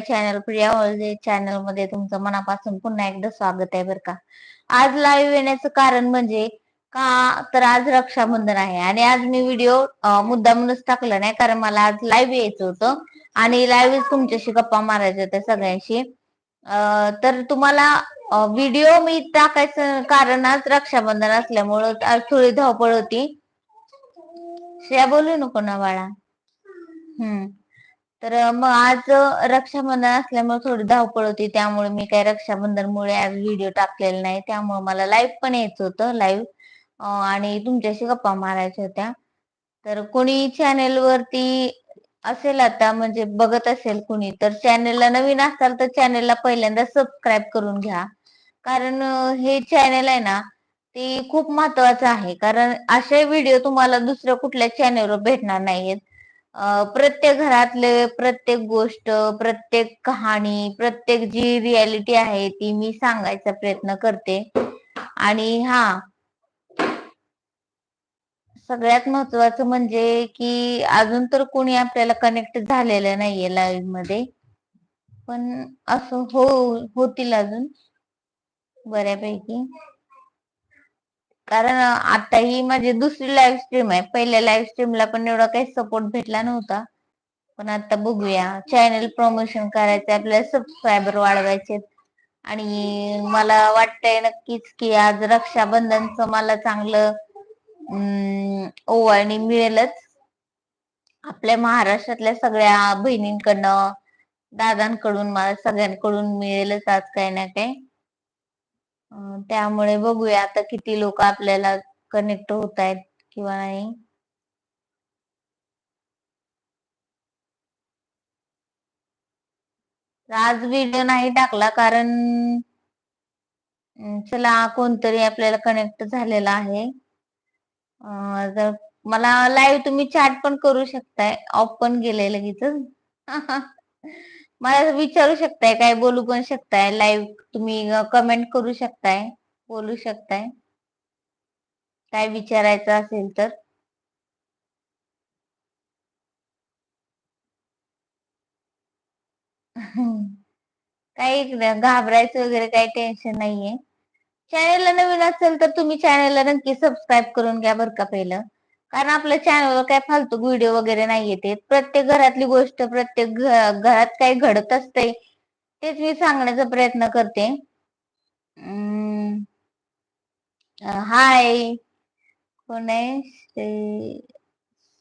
Channel Priya होळजे चॅनलमध्ये तुमचं मनापासून पुन्हा एकदा स्वागत आहे बरं का. आज लाईव्ह येण्याचं कारण म्हणजे का तर आज रक्षाबंधन आहे. आणि आज मी व्हिडिओ मुद्दामूनच टाकला नाही कारण मला आज लाईव्ह यायचं होतं. आणि लाईव्ह तुमच्याशी गप्पा मारायच्या होत्या सगळ्यांशी. तर तुम्हाला व्हिडिओ मी टाकायचं कारण आज रक्षाबंधन असल्यामुळं आज थोडी धावपळ होती. श्रेया बोलू नको ना बाळा. हम्म. तर मग आज रक्षाबंधन असल्यामुळे थोडी धावपळ होती त्यामुळे मी काही रक्षाबंधनमुळे आज व्हिडिओ टाकलेला नाही. त्यामुळे मला लाईव्ह पण यायचं होतं लाईव्ह आणि तुमच्याशी गप्पा मारायच्या होत्या. तर कोणी चॅनेल वरती असेल आता म्हणजे बघत असेल कुणी तर चॅनेलला नवीन असाल तर चॅनेलला पहिल्यांदा सबस्क्राईब करून घ्या. कारण हे चॅनेल आहे ना ते खूप महत्वाचं आहे. कारण असे व्हिडिओ तुम्हाला दुसऱ्या कुठल्या चॅनेलवर भेटणार नाहीयेत. प्रत्येक घरातले प्रत्येक गोष्ट प्रत्येक कहाणी प्रत्येक जी रियालिटी आहे ती मी सांगायचा प्रयत्न करते. आणि हा सगळ्यात महत्वाचं म्हणजे की अजून तर कोणी आपल्याला कनेक्ट झालेलं नाहीये लाईव्हमध्ये. पण असं हो होतील अजून बऱ्यापैकी. कारण आता ही माझी दुसरी लाईव्ह स्ट्रीम आहे. पहिल्या लाईव्ह स्ट्रीमला पण एवढा काही सपोर्ट भेटला नव्हता. पण आता बघूया. चॅनल प्रमोशन करायचं आपल्याला सबस्क्रायबर वाढवायचे आणि मला वाटतंय नक्कीच की आज रक्षाबंधनचं मला चांगलं ओवाळणी मिळेलच. आपल्या महाराष्ट्रातल्या सगळ्या बहिणींकडनं दादांकडून मला सगळ्यांकडून मिळेलच आज काही ना काही. त्यामुळे बघूया आता किती लोक आपल्याला कनेक्ट होत आहेत किंवा नाही. आज व्हिडिओ नाही टाकला कारण चला कोणतरी आपल्याला कनेक्ट झालेला आहे. जर मला लाईव्ह तुम्ही चॅट पण करू शकताय. ऑफ पण गेले लगेच मला विचारू शकताय काय बोलू पण शकताय लाईव्ह तुम्ही कमेंट करू शकताय बोलू शकताय. काय विचारायचं असेल तर. काही घाबरायचं वगैरे काही टेन्शन नाहीये. चॅनेलला नवीन असेल तर तुम्ही चॅनेलला नक्की सबस्क्राईब करून घ्या बरं का पहिलं. कारण आपल्या चॅनलवर काय फालतू व्हिडिओ वगैरे नाही येते प्रत्येक घरातली गोष्ट प्रत्येक घरात काही घडत असते तेच मी सांगण्याचा प्रयत्न करते. हाय कोण आहे?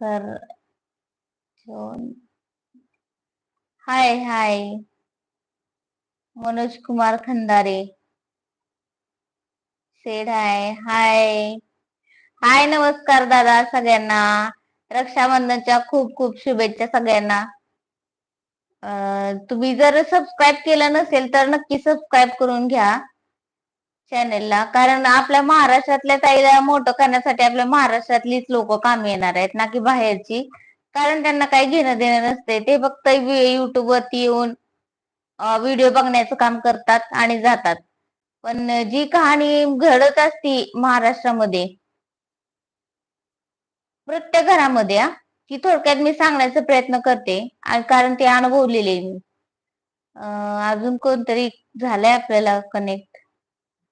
Sir hi hi Manoj Kumar Khandare. Said hi hi hi नमस्कार दादा सगळ्यांना. रक्षाबंधनच्या खूप खूप शुभेच्छा सगळ्यांना. तुम्ही जर सबस्क्राईब केलं नसेल तर नक्की सबस्क्राईब करून घ्या चॅनेलला कारण आपल्या महाराष्ट्रातल्या ताईला मोठं करण्यासाठी आपल्या महाराष्ट्रातलीच लोक काम येणार आहेत ना की बाहेरची. कारण त्यांना काही घेणं देणं नसते. ते फक्त युट्यूब वरती येऊन व्हिडिओ बघण्याचं काम करतात आणि जातात. पण जी कहाणी घडत असती महाराष्ट्रामध्ये प्रत्येक घरामध्ये ती थोडक्यात मी सांगण्याचा प्रयत्न करते कारण ते अनुभवलेले मी. अजून कोणतरी झालंय आपल्याला कनेक्ट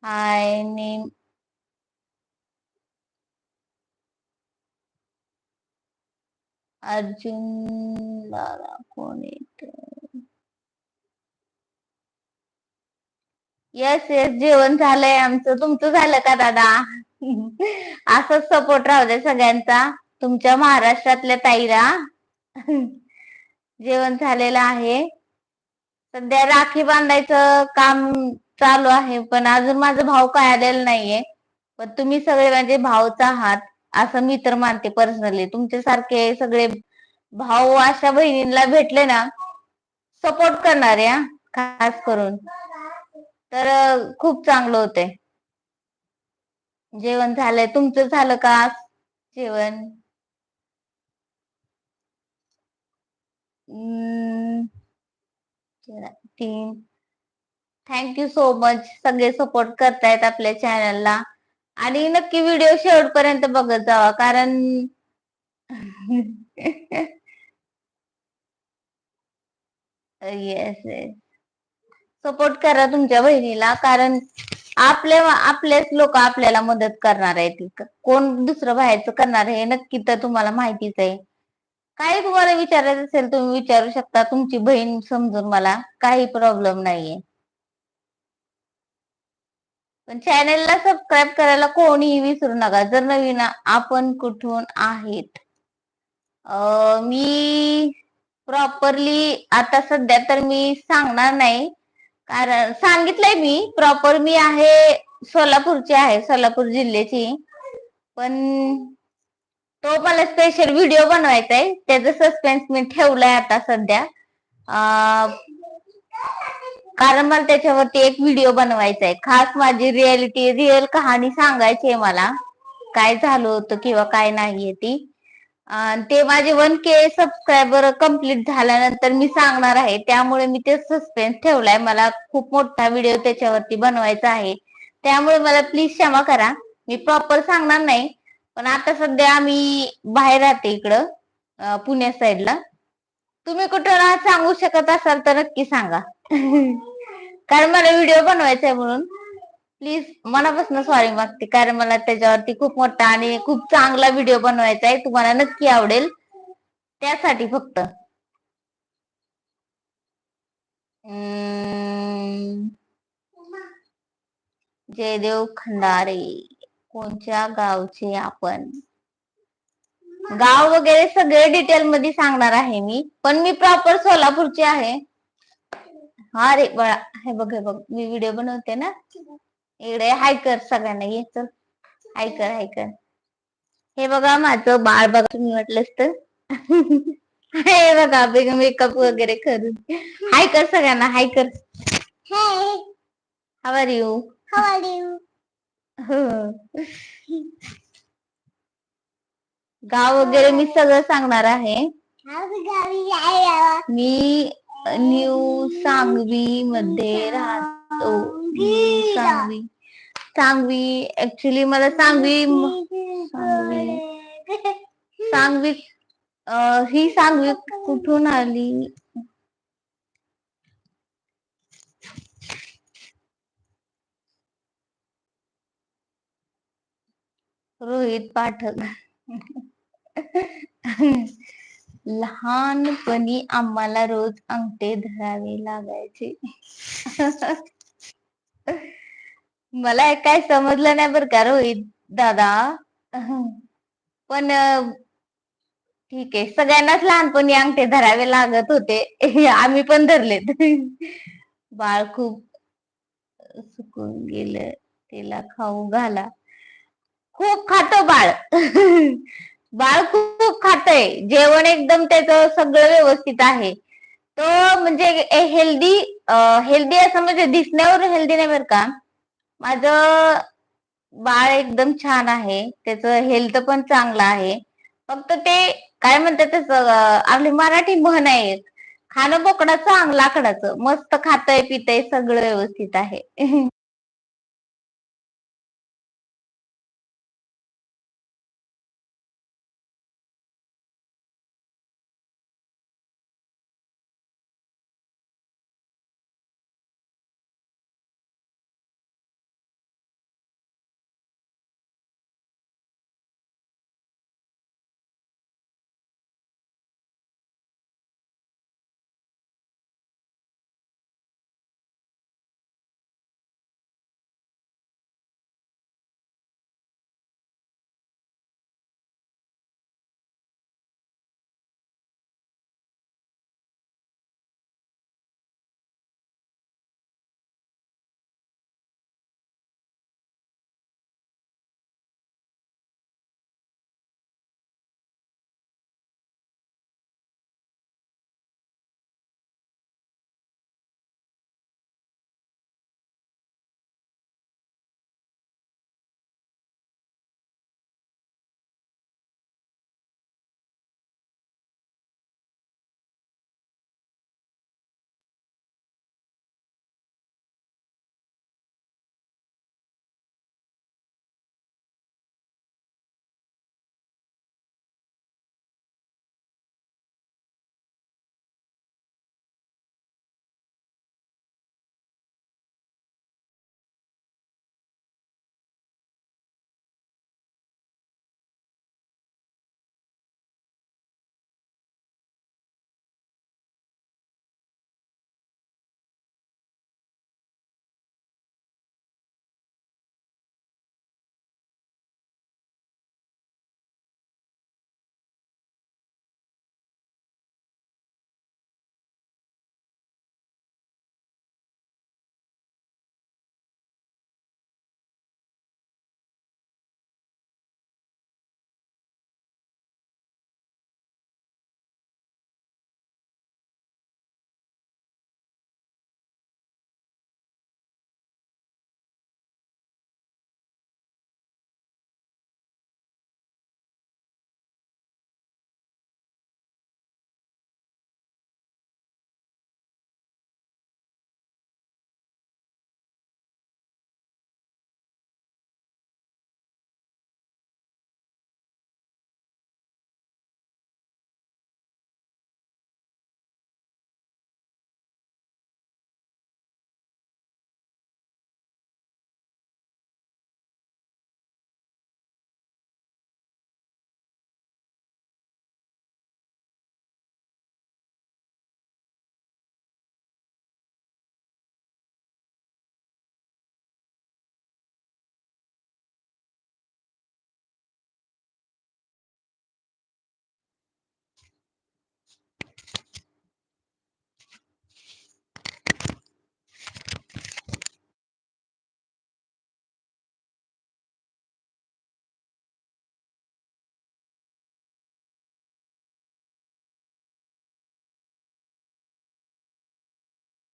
आय नेम अर्जुन दादा कोण येत येस येस जेवण झालंय आमचं. तुमचं झालं का दादा? असंच सपोर्ट राहू दे सगळ्यांचा. तुमच्या महाराष्ट्रातल्या ताईला. जेवण झालेलं आहे. सध्या राखी बांधायचं काम चालू आहे पण अजून माझा भाऊ काय आलेला नाहीये. पण तुम्ही सगळे माझे भाऊच आहात असं मी तर मानते पर्सनली तुमच्यासारखे सगळे भाऊ अशा बहिणींना भेटले ना सपोर्ट करणारे खास करून. तर खूप चांगलं होतंय. जेवण झालंय. तुमचं झालं का जेवण? तीन थँक्यू सो मच सगळे सपोर्ट करतायत आपल्या चॅनलला आणि नक्की व्हिडिओ शेवटपर्यंत बघत जावा कारण येस येस सपोर्ट करा तुमच्या बहिणीला कारण आपले आपलेच लोक आपल्याला मदत करणार आहेत. कोण दुसरं बाहेरचं करणार आहे हे नक्की तर तुम्हाला माहितीच आहे. काही तुम्हाला विचारायचं असेल तुम्ही विचारू शकता. तुमची बहीण समजून मला काही प्रॉब्लेम नाहीये. पण चॅनेलला सबस्क्राईब करायला कोणीही विसरू नका. जर नवीन आपण कुठून आहेत मी प्रॉपरली आता सध्या तर मी सांगणार नाही. कारण सांगितलंय मी प्रॉपर मी आहे सोलापूरची आहे सोलापूर जिल्ह्याची. पण तो मला स्पेशल व्हिडिओ बनवायचा आहे त्याचं सस्पेन्स मी ठेवलाय आता सध्या. कारण मला त्याच्यावरती एक व्हिडिओ बनवायचा आहे खास माझी रियालिटी रिअल कहाणी सांगायची आहे मला. काय झालं होतं किंवा काय नाहीये ती. ते माझे वन के सबस्क्रायबर कंप्लीट झाल्यानंतर मी सांगणार आहे. त्यामुळे मी ते सस्पेन्स ठेवलाय. मला खूप मोठा व्हिडिओ त्याच्यावरती बनवायचा आहे. त्यामुळे मला प्लीज क्षमा करा. मी प्रॉपर सांगणार नाही. पण आता सध्या मी बाहेर राहते इकडं पुण्या साईडला तुम्ही कुठं सांगू शकत असाल तर नक्की सांगा. कारण मला व्हिडिओ बनवायचा आहे म्हणून. प्लीज मनापासून सॉरी मागते. कारण मला त्याच्यावरती खूप मोठा आणि खूप चांगला व्हिडिओ बनवायचा आहे. तुम्हाला नक्की आवडेल. त्यासाठी फक्त. जयदेव खंडारे. कोणत्या गावचे आपण? गाव वगैरे सगळे डिटेल मध्ये सांगणार आहे मी पण मी प्रॉपर सोलापूरचे आहे. हा रे बळा हे बघ हे बघ मी व्हिडिओ बनवते ना. इकडे हाय कर सगळ्यांना ये चल. हाय कर हाय कर हे बघा माझं बाळ बघा तुम्ही म्हटलंच तर. हे बघा मेकअप वगैरे करून. हाय कर सगळ्यांना हाय कर hi are you are you गाव वगैरे मी सगळं सांगणार आहे. मी न्यू सांगवी मध्ये राहतो. सांगवी. सांगवी ऍक्च्युली मला सांगवी सांगवी. सांगवी ही सांगवी कुठून आली? रोहित पाठक. लहानपणी आम्हाला रोज अंगठे धरावे लागायचे. मला काय समजलं नाही बरं का रोहित दादा. पण ठीक आहे. सगळ्यांनाच लहानपणी अंगठे धरावे लागत होते. आम्ही पण धरलेत. बाळ खूप सुकून गेलं. तिला खाऊ घाला. खूप खात बाळ. बाळ खूप खातय. जेवण एकदम त्याचं सगळं व्यवस्थित आहे. तो म्हणजे हेल्दी हेल्दी असं म्हणजे दिसण्यावर हेल्दी नाही बरं का. माझ बाळ एकदम छान आहे. त्याचं हेल्थ पण चांगलं आहे. फक्त ते काय म्हणतात त्याच आपली मराठी म्हण आहे खाणं बोकडाचं अंग लाकडाचं मस्त खातय पितय सगळं व्यवस्थित आहे.